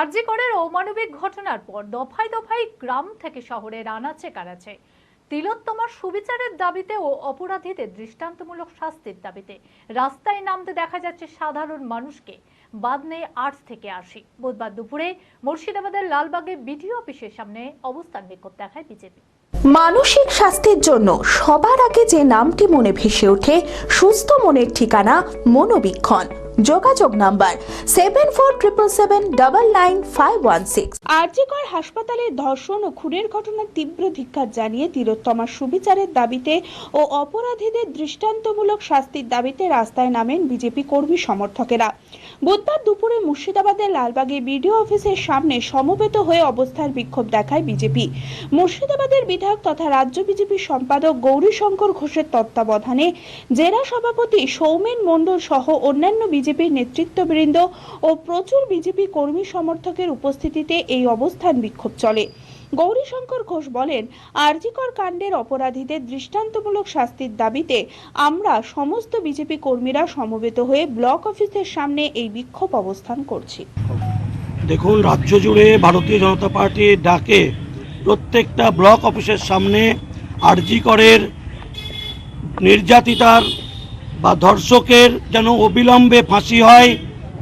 আরজিকরের অমানবিক ঘটনার পর দফায় দফায় গ্রাম থেকে শহরের আনাচে কানাচে। তিলোত্তমার সুবিচারের দাবিতে ও অপরাধীদের দৃষ্টান্তমূলক শাস্তির দাবিতে রাস্তায় নামতে দেখা যাচ্ছে সাধারণ মানুষকে। বাদ নেই আর্টস থেকে আসি বুধবার দুপুরে মুর্শিদাবাদের লালবাগে বিডিও অফিসের সামনে অবস্থান বিক্ষোভ দেখায় বিজেপি। মানসিক স্বাস্থ্যের জন্য সবার আগে যে নামটি মনে ভেসে ওঠে, সুস্থ মনের ঠিকানা মনোবীক্ষণ। যোগাযোগ number seven four triple seven double nine five one six. RG Kar হাসপাতালে ধর্ষণ ও খুনের ঘটনার তীব্র ধিক্কার জানিয়ে তিলোত্তমার সুবিচারের দাবিতে ও অপরাধীদের দৃষ্টান্তমূলক শাস্তির দাবিতে রাস্তায় নামেন বিজেপি কর্মী সমর্থকেরা। বুধবার দুপুরে মুর্শিদাবাদের লালবাগে বিডিও অফিসের সামনে সমবেত হয়ে অবস্থার বিক্ষোভ দেখায় বিজেপি। মুর্শিদাবাদের বিধায়ক তথা রাজ্য বিজেপি সম্পাদক গৌরীশঙ্কর ঘোষের তত্ত্বাবধানে জেলা সভাপতি সৌমেন মণ্ডল সহ অন্যান্য বিজেপির নেতৃত্ববৃন্দ ও প্রচুর বিজেপি কর্মী সমর্থকের উপস্থিতিতে এই অবস্থান বিক্ষোভ চলে। গৌরীশঙ্কর ঘোষ বলেন, আরজিকর কাণ্ডের অপরাধীদের দৃষ্টান্তমূলক শাস্তির দাবিতে আমরা সমস্ত বিজেপি কর্মীরা সমবেত হয়ে ব্লক অফিসের সামনে এই বিক্ষোভ অবস্থান করছি। দেখুন, রাজ্য জুড়ে ভারতীয় জনতা পার্টির ডাকে প্রত্যেকটা ব্লক অফিসের সামনে আরজি করের নির্যাতিতার বা ধর্ষকের যেন অবিলম্বে ফাঁসি হয়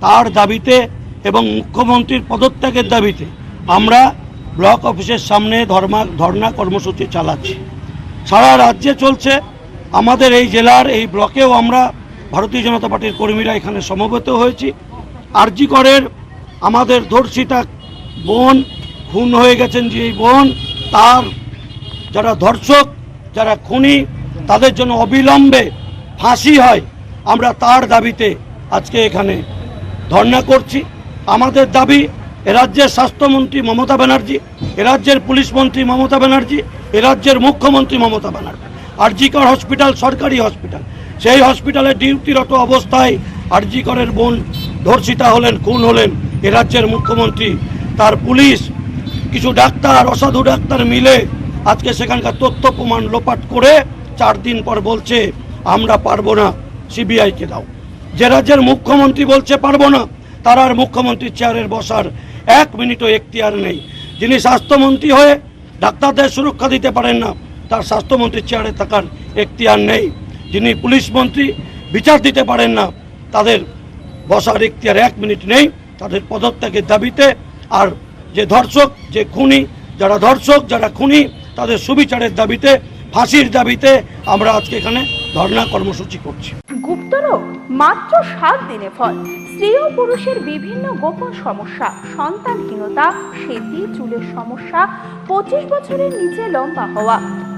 তার দাবিতে এবং মুখ্যমন্ত্রীর পদত্যাগের দাবিতে আমরা ব্লক অফিসের সামনে ধর্মা, ধর্ণা কর্মসূচি চালাচ্ছি। সারা রাজ্যে চলছে। আমাদের এই জেলার এই ব্লকেও আমরা ভারতীয় জনতা পার্টির কর্মীরা এখানে সমবেত হয়েছি। আরজি করের আমাদের ধর্ষিতা বোন খুন হয়ে গেছেন যে বোন, তার যারা ধর্ষক, যারা খুনি, তাদের জন্য অবিলম্বে ফাঁসি হয়। আমরা তার দাবিতে আজকে এখানে ধর্ণা করছি। আমাদের দাবি রাজ্যের স্বাস্থ্যমন্ত্রী মমতা ব্যানার্জি রাজ্যের পুলিশ মন্ত্রী মমতা ব্যানার্জি রাজ্যের মুখ্যমন্ত্রী মমতা ব্যানার্জি আরজিকর হসপিটাল, সরকারি হসপিটাল। সেই হসপিটালে ডিউটিরত অবস্থায় আরজিকরের বোন ধর্ষিতা হলেন, খুন হলেন রাজ্যের মুখ্যমন্ত্রী। তার পুলিশ, কিছু ডাক্তার, অসাধু ডাক্তার মিলে আজকে সেখানকার তথ্য প্রমাণ লোপাট করে চার দিন পর বলছে আমরা পারব না সিবিআইকে দাও। যে রাজ্যের মুখ্যমন্ত্রী বলছে পারব না, তার আর মুখ্যমন্ত্রীর চেয়ারের বসার এক মিনিটও এখতিয়ার নেই। যিনি স্বাস্থ্যমন্ত্রী হয়ে ডাক্তারদের সুরক্ষা দিতে পারেন না, তার স্বাস্থ্যমন্ত্রীর চেয়ারে থাকার এখতিয়ার নেই। যিনি পুলিশ মন্ত্রী, বিচার দিতে পারেন না, তাদের বসার এখতিয়ার এক মিনিট নেই। তাদের পদত্যাগের দাবিতে আর যে ধর্ষক, যে খুনি, যারা ধর্ষক, যারা খুনি, তাদের সুবিচারের দাবিতে, ফাঁসির দাবিতে আমরা আজকে এখানে ধর্ণা কর্মসূচি করছে। গুপ্তরোগ মাত্র সাত দিনে ফল। স্ত্রী ও পুরুষের বিভিন্ন গোপন সমস্যা, সন্তানহীনতা সেতি চুলের সমস্যা, পঁচিশ বছরের নিচে লম্বা হওয়া